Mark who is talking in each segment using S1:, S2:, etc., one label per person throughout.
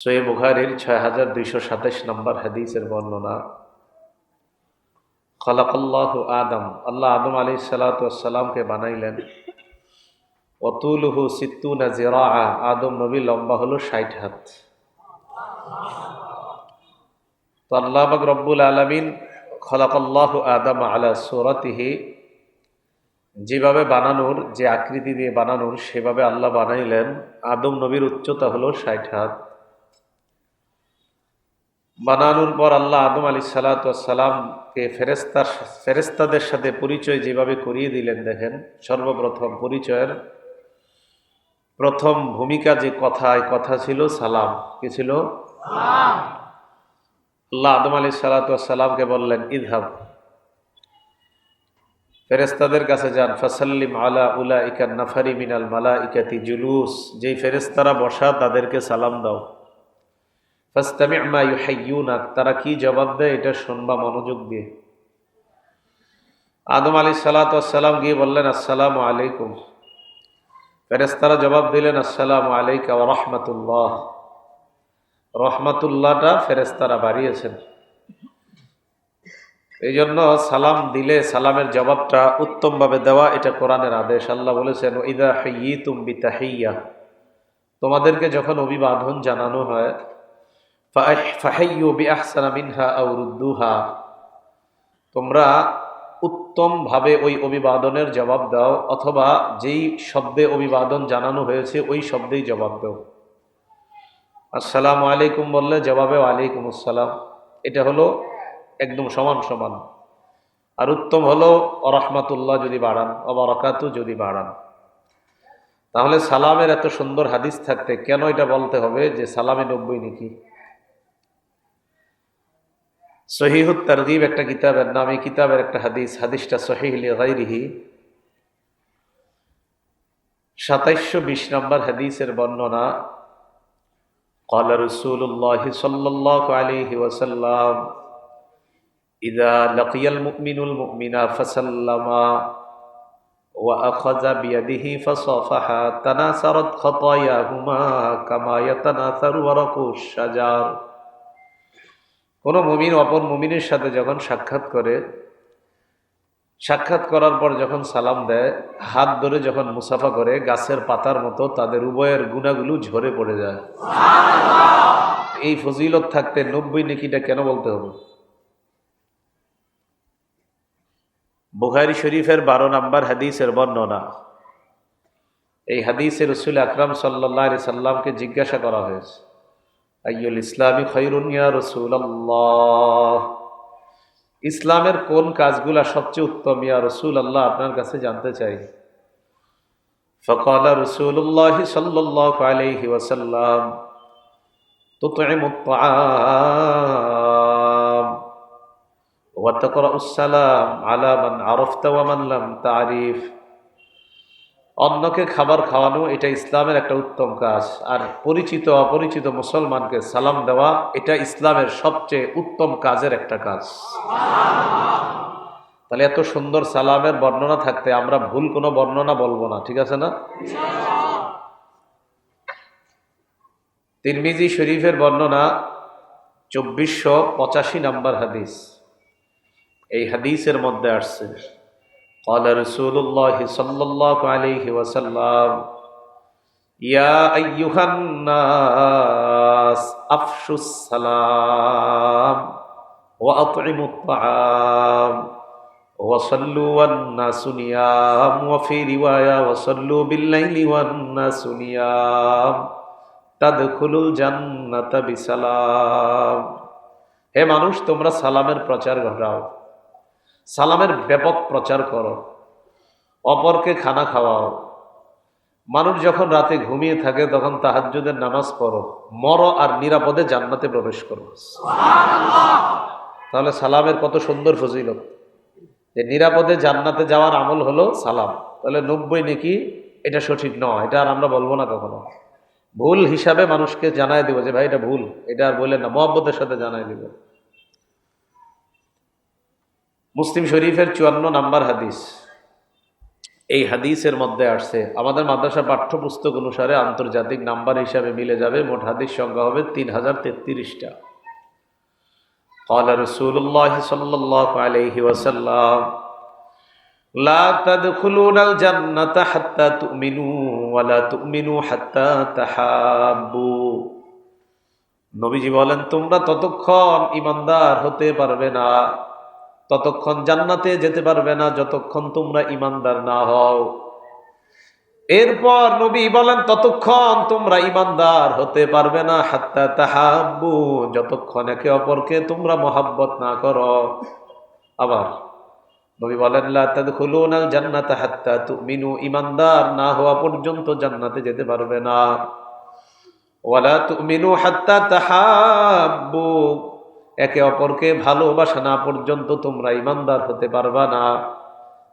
S1: সৈয় বুখারির ছয় হাজার দুইশো সাতাশ নম্বর হাদিসের বর্ণনা। খলাকল্লাহ আদম, আল্লাহ আদম আলি সালাতামকে বানাইলেন। অতুলহু সিত্তু না জেরা আদম নবী লম্বা হলো ষাট হাত। তো আল্লাহবাক রব্বুল আলমিন খলাকল্লাহ আদম আলা সুরতিহি, যেভাবে বানানোর, যে আকৃতি দিয়ে বানানোর, সেভাবে আল্লাহ বানাইলেন। আদম নবীর উচ্চতা হলো ষাট হাত। বানানোর পর আল্লাহ আদম আলী সালাতামকে ফেরেস্তার ফেরেস্তাদের সাথে পরিচয় যেভাবে করিয়ে দিলেন দেখেন সর্বপ্রথম পরিচয়ের প্রথম ভূমিকা যে কথায় কথা ছিল সালাম। কি ছিল? আল্লাহ আদম আলী সালাতামকে বললেন ইদহাব ফেরেস্তাদের কাছে যান। ফাসাল্লিম আলা উলা ইকা নাফারি মিনাল মালা ইকাতি জুলুস। যেই ফেরেস্তারা বসা তাদেরকে সালাম দাও। ফাস্তামিমা ইউহাইয়ুনাক তারা কি জবাব দেয় এটা শুনবা মনোযোগ দিয়ে। আদম আলী সালাতাম গিয়ে বললেন, আসসালামু আলাইকুম। ফেরেস্তারা জবাব দিলেন, আসসালামু আলাইকা ও রহমতুল্লাহ। রহমতুল্লাহটা ফেরেস্তারা বাড়িয়েছেন। এই জন্য সালাম দিলে সালামের জবাবটা উত্তমভাবে দেওয়া, এটা কোরআনের আদেশ। আল্লাহ বলেছেন ইদা হাইয়ি তুম্বি তাহাইয়া তোমাদেরকে যখন অভিবাদন জানানো হয় মিনহা তোমরা উত্তমভাবে ওই অভিবাদনের জবাব দাও, অথবা যেই শব্দে অভিবাদন জানানো হয়েছে, ওই শব্দেই জবাব দাও। আসসালামু আলাইকুম বললে জবাবে আলাইকুম আসসালাম। এটা হলো একদম সমান সমান। আর উত্তম হলো অরহমাতুল্লাহ যদি বাড়ান, অবরকাতু যদি বাড়ান। তাহলে সালামের এত সুন্দর হাদিস থাকতে কেন এটা বলতে হবে যে সালামে নব্বই নাকি? সহিহুত তারগিব একটা কিতাবের নাম এই কিতাবের একটা হাদিস হাদিসটা সহিহলি গাইরিহি সাতাইশশো বিশ নম্বর হাদিসের বর্ণনা قال رسول الله صلى الله عليه وسلم إذا لقي المؤمن المؤمن فسلما وأخذ بيده فصافحا تناثرت خطاياهما كما يتناثر ورق الشجر কোনো মুমিন অপর মুমিনের সাথে যখন সাক্ষাৎ করে সাক্ষাৎ করার পর যখন সালাম দেয় হাত ধরে যখন মুসাফা করে গাছের পাতার মতো তাদের উভয়ের গুণাগুলো ঝরে পড়ে যায়। এই ফজিলত থাকতে নব্বই নেকিটা কেন বলতে হবে? বুখারি শরীফের বারো নাম্বার হাদিসের বর্ণনা। এই হাদিসের রসুল আকরাম সাল্লাহ সাল্লামকে জিজ্ঞাসা করা হয়েছে। আইয়ুল ইসলামী খৈরুনিয়া রসুল ইসলামের কোন কাজগুলা সবচেয়ে উত্তম ইয়া রসুল আল্লাহ আপনার কাছে জানতে চাই ফকাল রসুল্লাহ সাল্লাহ আলহি ওয়াসাল্লাম تطعم الطعام وتقرأ السلام على من عرفت ومن لم تعرف অন্যকে খাবার খাওয়ানো, এটা ইসলামের একটা উত্তম কাজ। আর পরিচিত, অপরিচিত মুসলমানকে সালাম দেওয়া, এটা ইসলামের সবচেয়ে উত্তম কাজের একটা কাজ। তাহলে এত সুন্দর সালামের বর্ণনা থাকতে আমরা ভুল কোনো বর্ণনা বলব না, ঠিক আছে না? তিরমিজি শরীফের বর্ণনা চব্বিশশো পঁচাশি নম্বর হাদিস। এই হাদিসের মধ্যে আসছে। قال رسول الله صلى الله عليه وسلم يا أيها الناس أفشوا السلام وأطعموا الطعام وصلوا والناس نيام وفي رواية وصلوا بالليل والناس نيام তাদখুলুল জান্নাতা বিসালাম হে মানুষ তোমরা সালামের প্রচার ঘটাও সালামের ব্যাপক প্রচার করো। অপরকে খানা খাওয়াও। মানুষ যখন রাতে ঘুমিয়ে থাকে তখন তাহাজ্জুদের নামাজ পড়ো। মরো আর নিরাপদে জান্নাতে প্রবেশ করো। তাহলে সালামের কত সুন্দর ফজিলত। যে নিরাপদে জান্নাতে যাওয়ার আমল হলো সালাম। তাহলে নব্বই নাকি এটা সঠিক নয়। এটা আর আমরা বলব না কখনো। ভুল হিসাবে মানুষকে জানাই দিব যে ভাই এটা ভুল। এটা আর বললেন না। মোহাম্মতের সাথে জানাই দিব। মুসলিম শরীফের চুয়ান্ন নাম্বার হাদিস এই হাদিসের মধ্যে আসছে আমাদের মাদ্রাসা পাঠ্যপুস্তক অনুসারে আন্তর্জাতিক নাম্বার হিসাবে মিলে যাবে মোট হাদিস সংখ্যা হবে তিন হাজার তেত্রিশটা قال رسول الله صلى الله عليه وسلم لا تدخلون الجنة حتى تؤمنوا ولا تؤمنوا حتى تحابوا নবীজি বলেন তোমরা ততক্ষণ ইমানদার হতে পারবে না ততক্ষণ জান্নাতে যেতে পারবে না যতক্ষণ তোমরা ইমানদার না হও। এরপর নবী বলেন, ততক্ষণ তোমরা ইমানদার হতে পারবে না, হাত্তা তাহাব্বু, যতক্ষণ একে অপরকে তোমরা মহাব্বত না করো। আবার নবী বলেন তাদখুলুনাল জান্নাতা হাত্তা তুমিনু, ইমানদার না হওয়া পর্যন্ত জান্নাতে যেতে পারবে না। ওয়ালা তুমিনু হাত্তা তাহাব্বু একে অপরকে ভালোবাসা না পর্যন্ত তোমরা ইমানদার হতে পারবা না।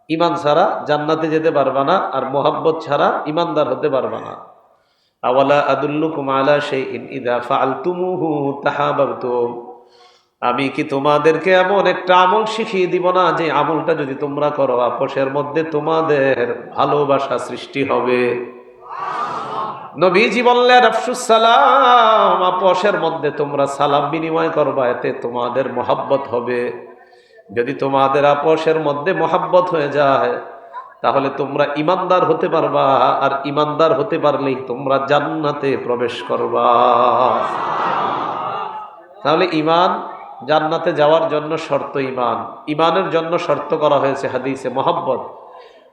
S1: ইমান ছাড়া জান্নাতে যেতে পারবা না আর মোহাব্বত ছাড়া ইমানদার হতে পারবা না। আওয়ালা আদুল্লুকুম আলা শাইইন ইদা ফাআলতুমুহু তাহাবাবতুম। আমি কি তোমাদেরকে এমন একটা আমল শিখিয়ে দিব না যে আমলটা যদি তোমরা করো, আপোষের মধ্যে তোমাদের ভালোবাসা সৃষ্টি হবে? নবীজি বললেন আফসুস সালাম আপসের মধ্যে তোমরা সালাম বিনিময় করবা, এতে তোমাদের মোহাব্বত হবে। যদি তোমাদের আপসের মধ্যে মোহাব্বত হয়ে যায়, তাহলে তোমরা ইমানদার হতে পারবা, আর ইমানদার হতে পারলেই তোমরা জান্নাতে প্রবেশ করবা। তাহলে ইমান জান্নাতে যাওয়ার জন্য শর্ত ইমান। ইমানের জন্য শর্ত করা হয়েছে হাদিসে মোহাব্বত।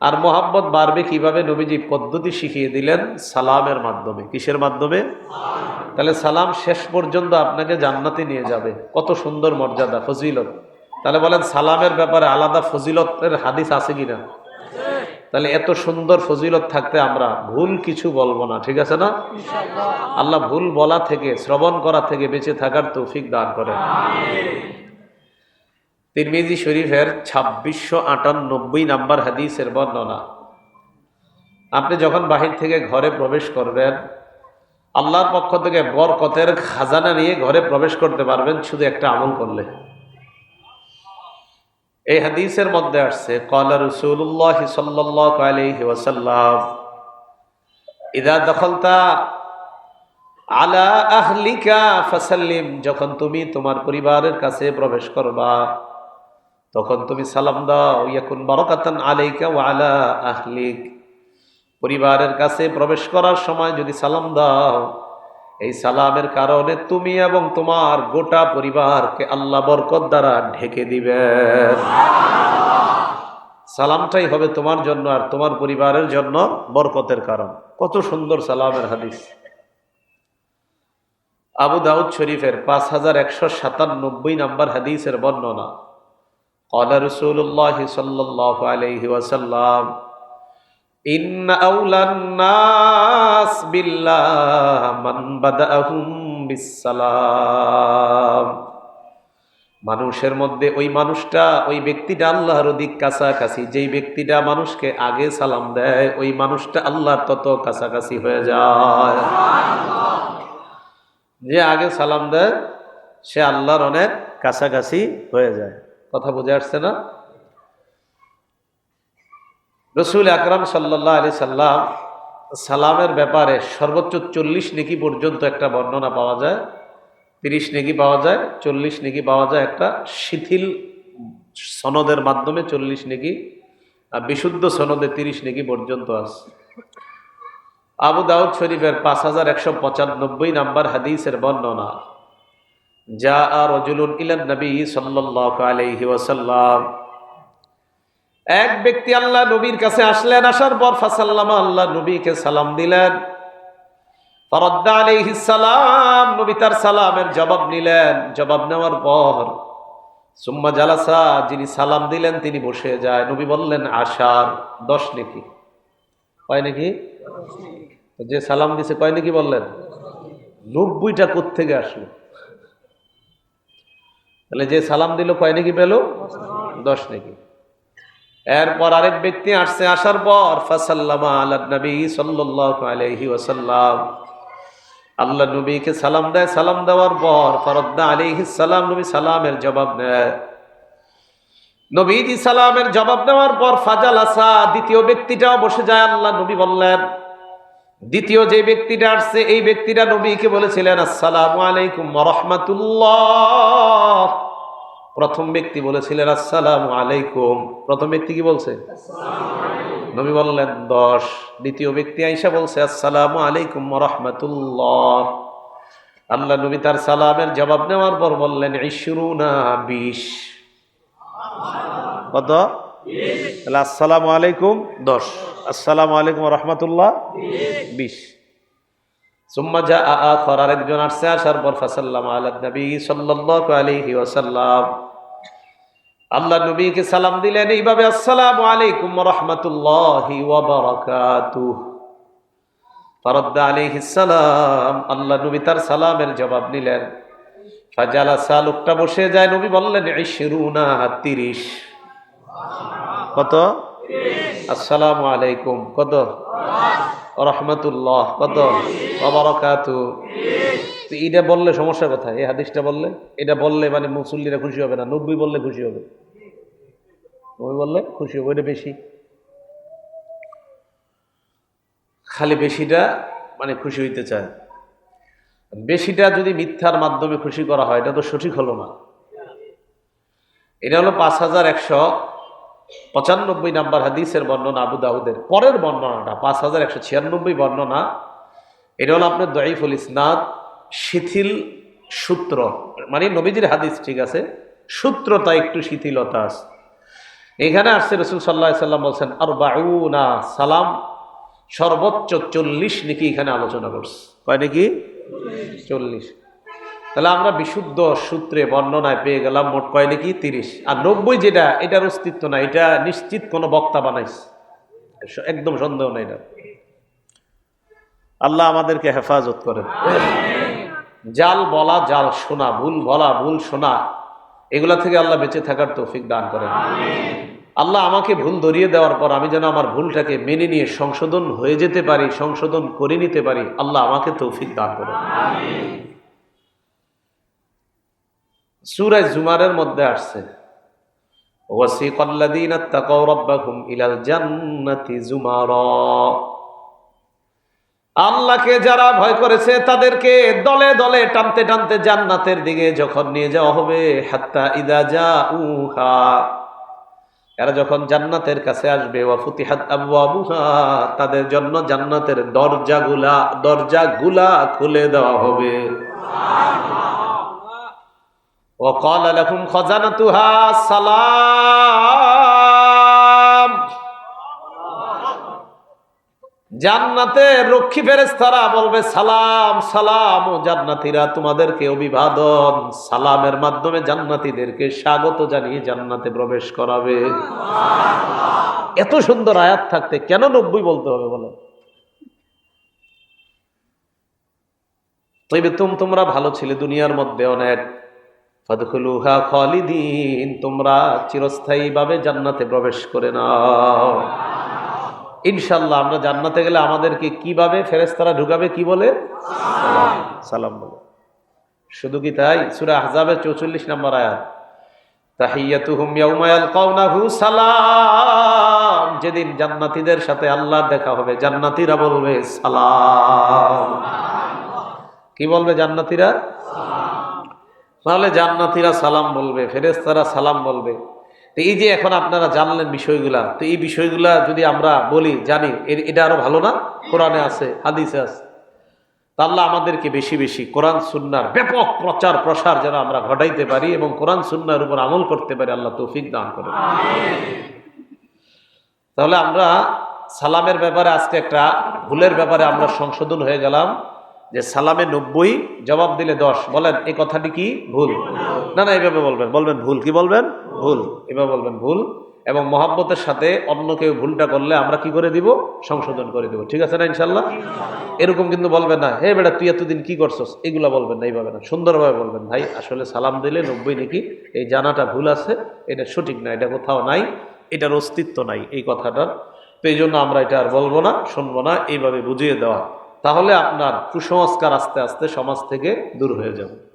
S1: আর মোহাম্মদ বাড়বে কীভাবে? নবীজি পদ্ধতি শিখিয়ে দিলেন সালামের মাধ্যমে। কিসের মাধ্যমে? তাহলে সালাম শেষ পর্যন্ত আপনাকে জান্নাতে নিয়ে যাবে। কত সুন্দর মর্যাদা ফজিলত। তাহলে বলেন সালামের ব্যাপারে আলাদা ফজিলতের হাদিস আছে কিনা? তাহলে এত সুন্দর ফজিলত থাকতে আমরা ভুল কিছু বলব না ঠিক আছে না? আল্লাহ ভুল বলা থেকে শ্রবণ করা থেকে বেঁচে থাকার তৌফিক দান করেন। তিরমিজি শরীফের ছাব্বিশশো আটানব্বই নাম্বার হাদিসের বর্ণনা। আপনি যখন বাহির থেকে ঘরে প্রবেশ করবেন, আল্লাহর পক্ষ থেকে বরকতের খাজানা নিয়ে ঘরে প্রবেশ করতে পারবেন শুধু একটা আমল করলে। এই হাদিসের মধ্যে আসছে কলা রসুল্লাহ সাল্লাহ আলহি ইদা দখলতা আলা আহলিকা যখন তুমি তোমার পরিবারের কাছে প্রবেশ করবা তখন তুমি সালাম দাও, ইয়াকুন বরকাতান আলাইকা ওয়া আলা আহলিক। পরিবারের কাছে প্রবেশ করার সময় যদি সালাম দাও, এই সালামের কারণে তুমি এবং তোমার গোটা পরিবারকে আল্লাহ বরকত দ্বারা ঢেকে দিবেন সালামটাই হবে তোমার জন্য আর তোমার পরিবারের জন্য বরকতের কারণ। কত সুন্দর সালামের হাদিস। আবু দাউদ শরীফের পাঁচ হাজার একশো সাতানব্বই নাম্বার হাদিসের বর্ণনা। قال رسول الله صلى الله عليه وسلم إن أولى الناس بالله من بدأهم بالسلام মানুষের মধ্যে ওই মানুষটা ওই ব্যক্তিটা আল্লাহর অধিক কাছাকাছি যেই ব্যক্তিটা মানুষকে আগে সালাম দেয় ওই মানুষটা আল্লাহর তত কাছাকাছি হয়ে যায় যে আগে সালাম দেয় সে আল্লাহর অনেক কাছাকাছি হয়ে যায় কথা বুঝে আসছে না? রসুল আকরাম সাল্লাহ আলি সাল্লাম সালামের ব্যাপারে সর্বোচ্চ চল্লিশ নেকি পর্যন্ত একটা বর্ণনা পাওয়া যায়। তিরিশ নেকি পাওয়া যায়, চল্লিশ নেকি পাওয়া যায় একটা শিথিল সনদের মাধ্যমে চল্লিশ নেকি বিশুদ্ধ সনদে তিরিশ নেকি পর্যন্ত আছে। আবু দাউদ শরীফের পাঁচ হাজার একশো পঁচানব্বই নাম্বার হাদিসের বর্ণনা। যা আর ইলান নবী সাল্লাল্লাহু আলাইহি ওয়াসাল্লাম। এক ব্যক্তি আল্লাহ নবীর কাছে আসলেন, আসার পর ফাসাল্লামা আল্লাহ নবীকে সালাম দিলেন। ফরদ্দা আলাইহিস সালাম, নবী তার সালামের জবাব নিলেন। জবাব নেওয়ার পর সুম্মা জালাসা যিনি সালাম দিলেন, তিনি বসে যায়। নবী বললেন, আশার দশ নাকি। কয় নাকি? যে সালাম দিছে, কয় নাকি বললেন? নব্বইটা কোথেকে আসলো? তাহলে যে সালাম দিল কয় নাকি পেল? দশ নাকি। এরপর আরেক ব্যক্তি আসছে, আসার পর ফাসাল্লামা আল্লাহ নবী সাল্লাল্লাহু আলাইহি ওয়াসাল্লাম। আল্লাহ নবীকে সালাম দেয়, সালাম দেওয়ার পর ফরদ্দা আলাইহিস সালাম নবী সালামের জবাব নেয় নবীজি সালামের জবাব দেওয়ার পর ফাজাল আসা দ্বিতীয় ব্যক্তিটাও বসে যায়, আল্লাহ নবী বললেন দ্বিতীয় যে ব্যক্তিটা আসছে এই ব্যক্তিটা নবীকে বলেছিলেন আসসালামু আলাইকুম রহমাতুল্লাহ। প্রথম ব্যক্তি বলেছিলেন আসসালামু আলাইকুম। প্রথম ব্যক্তি কি বলছে? নবী বললেন দশ। দ্বিতীয় ব্যক্তি আইসা বলছে আসসালামু আলাইকুম রহমাতুল্লাহ। আল্লাহ নবী তার সালামের জবাব নেওয়ার পর বললেন ইশরুনা বিশ। কত? তাহলে আসসালামু আলাইকুম দশ। আসসালামু আলাইকুম রহমতুল্লাহ। বিশ। সুম্মা যা আখর, আরেকজন আসছে, আসার পর ফাসাল্লাম আলা নবী সাল্লাল্লাহু আলাইহি ওয়াসাল্লাম। আল্লাহ নবীকে সালাম দিলেন, এইভাবে আসসালামু আলাইকুম রহমতুল্লাহি ওয়া বারাকাতুহু। ফরদ্দ আলাইহিস সালাম, আল্লাহ নবী তার সালামের জবাব নিলেন ফাজালাসা, লোকটা বসে যায়, নবী বললেন, ইশরুনা তিরিশ। কত? আসসালামু আলাইকুম। কত? রহমতুল্লাহ। কত? অবরকাতু তো এটা বললে সমস্যা কোথায়? এই হাদিসটা বললে? এটা বললে মানে মুসল্লিরা খুশি হবে না? নব্বই বললে খুশি হবে। নব্বই বললে খুশি হবে এটা বেশি। খালি বেশিটা মানে খুশি হইতে চায়। বেশিটা যদি মিথ্যার মাধ্যমে খুশি করা হয়, এটা তো সঠিক হলো না। এটা হলো পাঁচ হাজার একশো পঁচানব্বই নাম্বার হাদিসের বর্ণনা আবু দাউদের। পরের বর্ণনাটা, পাঁচ হাজার একশো ছিয়ানব্বই বর্ণনা। এটা হলো আপনার দয়ীফুল ইসনাদ শিথিল সূত্র। মানে নবীজির হাদিস, ঠিক আছে? সূত্রতা একটু শিথিলতা আছে। এখানে আসছে রসুল সাল্লাহ সাল্লাম বলছেন আর বাউনা সালাম, সর্বোচ্চ চল্লিশ নাকি এখানে আলোচনা করছে। কয় নাকি? চল্লিশ। তাহলে আমরা বিশুদ্ধ সূত্রে বর্ণনায় পেয়ে গেলাম মোট কয় নাকি? তিরিশ। আর নব্বই যেটা, এটার অস্তিত্ব না এটা নিশ্চিত কোনো বক্তা বানাইছে। একদম সন্দেহ নাই এটা। আল্লাহ আমাদেরকে হেফাজত করেন। জাল বলা, জাল শোনা, ভুল বলা, ভুল শোনা, এগুলা থেকে আল্লাহ বেঁচে থাকার তৌফিক দান করেন। আল্লাহ আমাকে ভুল ধরিয়ে দেওয়ার পর আমি যেন আমার ভুলটাকে মেনে নিয়ে সংশোধন হয়ে যেতে পারি, সংশোধন করে নিতে পারি, আল্লাহ আমাকে তৌফিক দান করেন। সুরায় জুমারের মধ্যে আসছে। আল্লাহকে যারা ভয় করেছে, তাদেরকে দলে দলে টানতে টানতে জান্নাতের দিকে যখন নিয়ে যাওয়া হবে, হাত্তা ইদা যা উহা এরা যখন জান্নাতের কাছে আসবে ওয়াফুতিহাত আবওয়াবুহা, তাদের জন্য জান্নাতের দরজাগুলা দরজাগুলা খুলে দেওয়া হবে। وقال لهم خزنتها সালাম জান্নাতে রক্ষী ফেরেস্তারা বলবে সালাম সালাম ও জান্নাতীরা তোমাদেরকে অভিবাদন সালামের মাধ্যমে জান্নাতীদেরকে স্বাগত জানিয়ে জান্নাতে প্রবেশ করাবে এত সুন্দর আয়াত থাকতে কেন নব্বই বলতে হবে বলো তবে তুম তোমরা ভালো ছিলে দুনিয়ার মধ্যে অনেক ফাদখুলুহা খালিদিন, তোমরা চিরস্থায়ীভাবে জান্নাতে প্রবেশ করে নাও। ইনশাল্লাহ আমরা জান্নাতে গেলে আমাদেরকে কীভাবে ফেরেস্তারা ঢুকাবে, কি বলে? সালাম। বলে। শুধু কি তাই? সুরা আহজাবের 44 নম্বর আয়াত। সালাম। যেদিন জান্নাতীদের সাথে আল্লাহ দেখা হবে, জান্নাতীরা বলবে সালাম। কি বলবে জান্নাতীরা? তাহলে জান্নাতিরা সালাম বলবে ফেরেস্তারা সালাম বলবে। তো এই যে এখন আপনারা জানলেন বিষয়গুলা, তো এই বিষয়গুলা যদি আমরা বলি, জানি এটা আরও ভালো না? কোরআনে আছে, হাদিসে আছে। আল্লাহ আমাদেরকে বেশি বেশি কোরআন, সুন্নার ব্যাপক প্রচার, প্রসার যেন আমরা ঘটাইতে পারি এবং কোরআন, সুন্নার উপর আমল করতে পারি, আল্লাহ তৌফিক দান করে তাহলে আমরা সালামের ব্যাপারে আজকে একটা ভুলের ব্যাপারে আমরা সংশোধন হয়ে গেলাম। যে সালামে নব্বই, জবাব দিলে দশ। বলেন এই কথাটি কি? ভুল। না না, এইভাবে বলবেন। বলবেন ভুল। কি বলবেন? ভুল। এভাবে বলবেন ভুল। এবং মহাব্বতের সাথে অন্য কেউ ভুলটা করলে আমরা কি করে দিব? সংশোধন করে দিব। ঠিক আছে না ইনশাল্লাহ এরকম কিন্তু বলবেন না। হে বেটা, তুই এতদিন কি করছস? এগুলা বলবেন না, এইভাবে না। সুন্দরভাবে বলবেন। ভাই, আসলে সালাম দিলে নব্বই নাকি? এই জানাটা ভুল আছে। এটা সঠিক না, এটা কোথাও নাই। এটার অস্তিত্ব নাই এই কথাটার। তো এই জন্য আমরা এটা আর বলব না, শুনব না। এইভাবে বুঝিয়ে দেওয়া। তাহলে আপনার কুসংস্কার আস্তে আস্তে সমাজ থেকে দূর হয়ে যাবে।